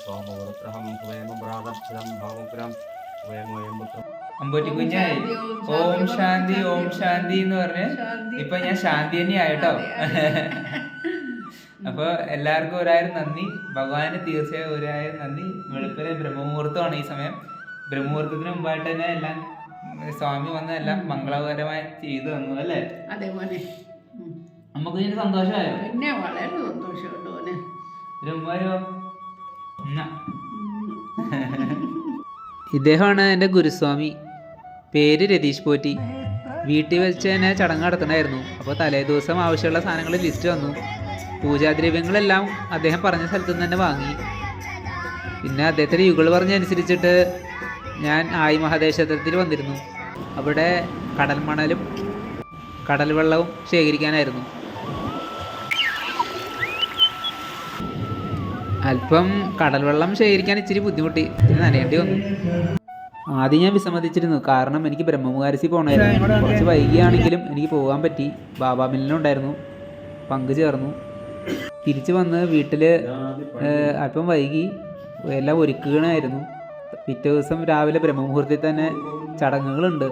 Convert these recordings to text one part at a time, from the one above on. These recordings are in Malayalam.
സോമവൃത്രഹം സ്വയംഭ്രാതർച്ചിതം ഭാവപുരം സ്വയമോയംപുത്രം അമ്പൂറ്റി കുഞ്ഞായി ഓം ശാന്തി ഓം ശാന്തി എന്ന് പറഞ്ഞ് ഇപ്പൊ ഞാൻ ശാന്തി തന്നെ ആയിട്ടോ അപ്പൊ എല്ലാവർക്കും ഒരായിരം നന്ദി. ഭഗവാന് തീർച്ചയായും ഒരായിരം നന്ദി. വെളുപ്പിലെ ബ്രഹ്മമുഹൂർത്തമാണ് ഈ സമയം. ബ്രഹ്മമുഹൂർത്തത്തിന് മുമ്പായിട്ട് തന്നെ എല്ലാം സ്വാമി വന്ന് എല്ലാം മംഗളകരമായി ചെയ്തു തന്നു അല്ലേ? അതേപോലെ. നമുക്ക് ഇതിന് സന്തോഷമായോ? പിന്നെ വളരെ സന്തോഷമുണ്ട് ഉണ്ടോ ഒരു ഉമ്മാരോ ഇദ്ദേഹമാണ് എന്റെ ഗുരുസ്വാമി. പേര് രതീഷ് പോറ്റി. വീട്ടിൽ വെച്ച് തന്നെ ചടങ്ങ് നടത്തണമായിരുന്നു. അപ്പോൾ തലേ ദിവസം ആവശ്യമുള്ള സാധനങ്ങൾ ലിസ്റ്റ് വന്നു. പൂജാദ്രവ്യങ്ങളെല്ലാം അദ്ദേഹം പറഞ്ഞ സ്ഥലത്തു നിന്ന് തന്നെ വാങ്ങി. പിന്നെ അദ്ദേഹത്തിന്റെ യുഗൾ പറഞ്ഞനുസരിച്ചിട്ട് ഞാൻ ആയി മഹാദേശത്തിൽ വന്നിരുന്നു. അവിടെ കടൽ മണലും കടൽ വെള്ളവും ശേഖരിക്കാനായിരുന്നു. അല്പം കടൽ വെള്ളം ശേഖരിക്കാൻ ഇച്ചിരി ബുദ്ധിമുട്ടി. നനയേണ്ടി വന്നു. ആദ്യം ഞാൻ വിസമ്മതിച്ചിരുന്നു. കാരണം എനിക്ക് ബ്രഹ്മമുഖാരസി പോകണമായിരുന്നു കുറച്ച് വൈകിയാണെങ്കിലും എനിക്ക് പോകാൻ പറ്റി. ബാബാ മില്ലിനുണ്ടായിരുന്നു പങ്ക് ചേർന്നു. തിരിച്ചു വന്ന് വീട്ടിൽ അല്പം വൈകി. എല്ലാം ഒരുക്കുകയായിരുന്നു. പിറ്റേ ദിവസം രാവിലെ ബ്രഹ്മമുഹൂർത്തത്തിൽ തന്നെ ചടങ്ങുകളുണ്ട്.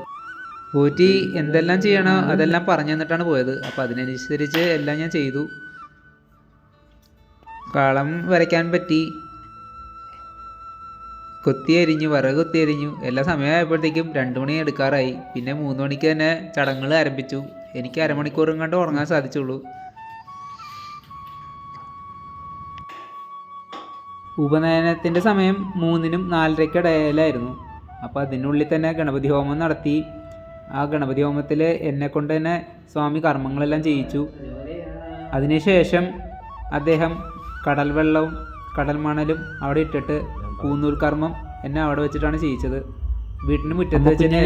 പോറ്റി എന്തെല്ലാം ചെയ്യണോ അതെല്ലാം പറഞ്ഞു തന്നിട്ടാണ് പോയത്. അപ്പോൾ അതിനനുസരിച്ച് എല്ലാം ഞാൻ ചെയ്തു. കളം വരയ്ക്കാൻ പറ്റി. കൊത്തി അരിഞ്ഞു വിറക് കൊത്തി അരിഞ്ഞു എല്ലാ സമയമായപ്പോഴത്തേക്കും രണ്ട് മണി എടുക്കാറായി. പിന്നെ മൂന്ന് മണിക്ക് തന്നെ ചടങ്ങുകൾ ആരംഭിച്ചു. എനിക്ക് അരമണിക്കൂറും കണ്ട് ഉറങ്ങാൻ സാധിച്ചുള്ളൂ. ഉപനയനത്തിന്റെ സമയം മൂന്നിനും നാലരയ്ക്ക് ഇടയിലായിരുന്നു അപ്പോൾ അതിനുള്ളിൽ തന്നെ ഗണപതി ഹോമം നടത്തി. ആ ഗണപതി ഹോമത്തിൽ എന്നെ കൊണ്ട് തന്നെ സ്വാമി കർമ്മങ്ങളെല്ലാം ചെയ്യിച്ചു. അതിനുശേഷം അദ്ദേഹം കടൽ വെള്ളവും കടൽ മണലും അവിടെ ഇട്ടിട്ട് കൂന്നൂർ കർമ്മം എന്നെ അവിടെ വെച്ചിട്ടാണ് ചെയ്യിച്ചത് വീട്ടിന് മുറ്റത്ത് വെച്ച് തന്നെ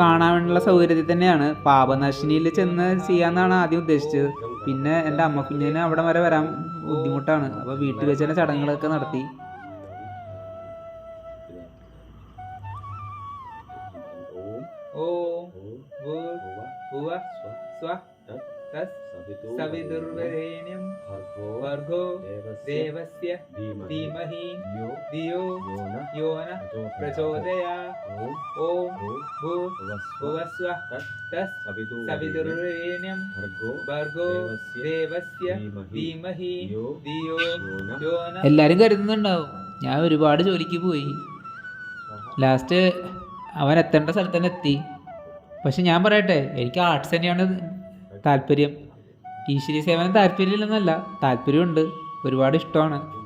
കാണാനുള്ള സൗകര്യത്തിൽ തന്നെയാണ് പാപനാശിനിയിൽ ചെന്ന് ചെയ്യാന്നാണ് ആദ്യം ഉദ്ദേശിച്ചത്. പിന്നെ എന്റെ അമ്മ കുഞ്ഞിനെ അവിടെ വരെ വരാൻ ബുദ്ധിമുട്ടാണ്. അപ്പോൾ വീട്ടിൽ വെച്ച് തന്നെ ചടങ്ങുകളൊക്കെ നടത്തി. സവിതുർവരേണ്യം ഭർഗോ ദേവസ്യ ധീമഹി ധിയോ യോന പ്രചോദയാ ഓം ഭൂവസ്വ സവിതുർവരേണ്യം ഭർഗോ ദേവസ്യ ധീമഹി ധിയോ യോന എല്ലാരും കരുതുന്നുണ്ടാവും. ഞാൻ ഒരുപാട് ജോലിക്ക് പോയി. ലാസ്റ്റ് അവൻ എത്തേണ്ട സ്ഥലത്ത് തന്നെ എത്തി. പക്ഷെ ഞാൻ പറയട്ടെ എനിക്ക് ആർട്സ് തന്നെയാണ് താല്പര്യം. ഈശ്വരീയ സേവനം താല്പര്യമില്ലെന്നല്ല താല്പര്യമുണ്ട് ഒരുപാട് ഇഷ്ടമാണ്.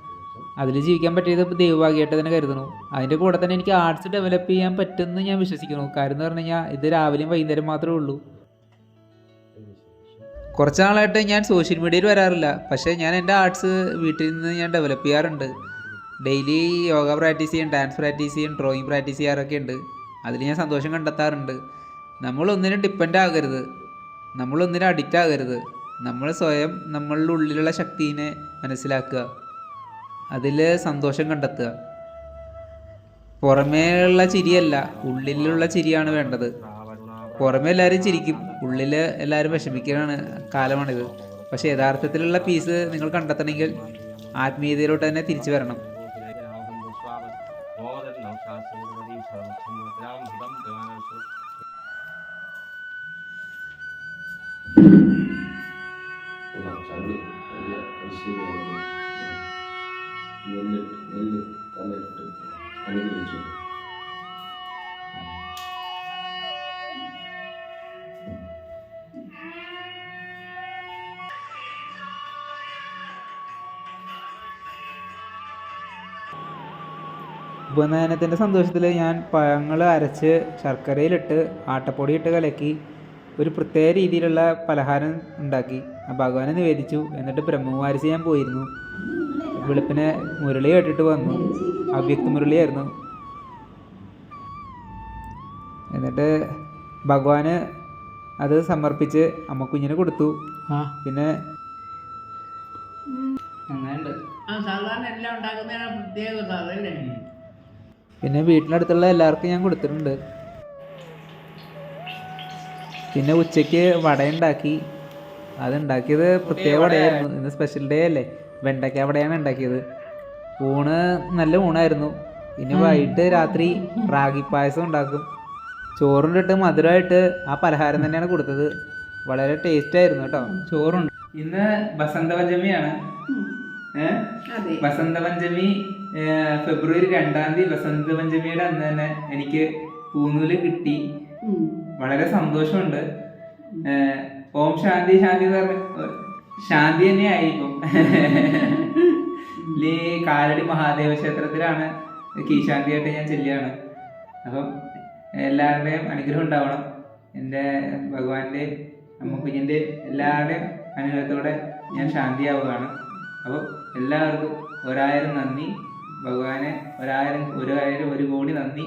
അതിൽ ജീവിക്കാൻ പറ്റിയത് ദൈവഭാഗ്യമായിട്ട് തന്നെ കരുതുന്നു. അതിന്റെ കൂടെ തന്നെ എനിക്ക് ആർട്സ് ഡെവലപ്പ് ചെയ്യാൻ പറ്റുമെന്ന് ഞാൻ വിശ്വസിക്കുന്നു. കാര്യം എന്ന് പറഞ്ഞു കഴിഞ്ഞാൽ ഇത് രാവിലെയും വൈകുന്നേരം മാത്രമേ ഉള്ളൂ. കുറച്ച് നാളായിട്ട് ഞാൻ സോഷ്യൽ മീഡിയയിൽ വരാറില്ല. പക്ഷേ ഞാൻ എന്റെ ആർട്സ് വീട്ടിൽ നിന്ന് ഞാൻ ഡെവലപ്പ് ചെയ്യാറുണ്ട്. ഡെയിലി യോഗ പ്രാക്ടീസ് ചെയ്യും ഡാൻസ് പ്രാക്ടീസ് ചെയ്യും ഡ്രോയിങ് പ്രാക്ടീസ് ചെയ്യാറൊക്കെ ഉണ്ട്. അതിൽ ഞാൻ സന്തോഷം കണ്ടെത്താറുണ്ട്. നമ്മളൊന്നിനും ഡിപ്പെൻഡ് ആകരുത്. നമ്മളൊന്നിനും അഡിക്റ്റ് ആകരുത്. നമ്മൾ സ്വയം നമ്മളുടെ ഉള്ളിലുള്ള ശക്തിനെ മനസ്സിലാക്കുക. അതിൽ സന്തോഷം കണ്ടെത്തുക. പുറമേയുള്ള ചിരിയല്ല ഉള്ളിലുള്ള ചിരിയാണ് വേണ്ടത്. പുറമേ എല്ലാവരും ചിരിക്കും ഉള്ളിൽ എല്ലാവരും വിഷമിക്കുകയാണ് കാലമാണിത്. പക്ഷേ യഥാർത്ഥത്തിലുള്ള പീസ് നിങ്ങൾ കണ്ടെത്തണമെങ്കിൽ ആത്മീയതയിലോട്ട് തന്നെ തിരിച്ചു വരണം. അനുഗ്രഹിച്ചു. ഉപനയനത്തിന്റെ സന്തോഷത്തിൽ ഞാൻ പഴങ്ങൾ അരച്ച് ശർക്കരയിലിട്ട് ആട്ടപ്പൊടി ഇട്ട് കലക്കി ഒരു പ്രത്യേക രീതിയിലുള്ള പലഹാരം ഉണ്ടാക്കി. ആ ഭഗവാനെ നിവേദിച്ചു. എന്നിട്ട് ബ്രഹ്മകുമാരി ചെയ്യാൻ പോയിരുന്നു. വെളുപ്പിനെ മുരളി കേട്ടിട്ട് വന്നു. അവ്യക്ത മുരളിയായിരുന്നു. എന്നിട്ട് ഭഗവാന് അത് സമർപ്പിച്ച് അമ്മ കുഞ്ഞിന് കൊടുത്തു. പിന്നെ പിന്നെ വീട്ടിനടുത്തുള്ള എല്ലാവർക്കും ഞാൻ കൊടുത്തിട്ടുണ്ട്. പിന്നെ ഉച്ചയ്ക്ക് വട ഉണ്ടാക്കി അത് ഉണ്ടാക്കിയത് പ്രത്യേക വടയായിരുന്നു ഇന്ന് സ്പെഷ്യൽ ഡേ അല്ലേ? വെണ്ടയ്ക്ക വടയാണ് ഉണ്ടാക്കിയത്. ഊണ് നല്ല ഊണായിരുന്നു. ഇനി വൈകിട്ട് രാത്രി റാഗി പായസം ഉണ്ടാക്കും. ചോറുണ്ടിട്ട് മധുരമായിട്ട് ആ പലഹാരം തന്നെയാണ് കൊടുത്തത്. വളരെ ടേസ്റ്റ് ആയിരുന്നു കേട്ടോ. ചോറുണ്ട്. ഇന്ന് ബസന്ത പഞ്ചമിയാണ് ബസന്ത ഏഹ്, ഫെബ്രുവരി രണ്ടാം തീയതി വസന്തപഞ്ചമിയുടെ അന്ന് തന്നെ എനിക്ക് പൂനൂൽ കിട്ടി. വളരെ സന്തോഷമുണ്ട്. ഓം ശാന്തി ശാന്തി ശാന്തി തന്നെയായി ഇപ്പം. ഈ കാലടി മഹാദേവ ക്ഷേത്രത്തിലാണ് കീശാന്തിയായിട്ട് ഞാൻ ചെല്ലുകയാണ്. അപ്പം എല്ലാവരുടെയും അനുഗ്രഹം ഉണ്ടാവണം. എന്റെ ഭഗവാന്റെയും കുഞ്ഞിന്റെ എല്ലാവരുടെയും അനുഗ്രഹത്തോടെ ഞാൻ ശാന്തിയാവുകയാണ്. അപ്പോൾ എല്ലാവർക്കും ഒരായിരം നന്ദി. ഭഗവാനെ ഒരായിരം ഒരു ആയിരം ഒരു കോടി നന്ദി.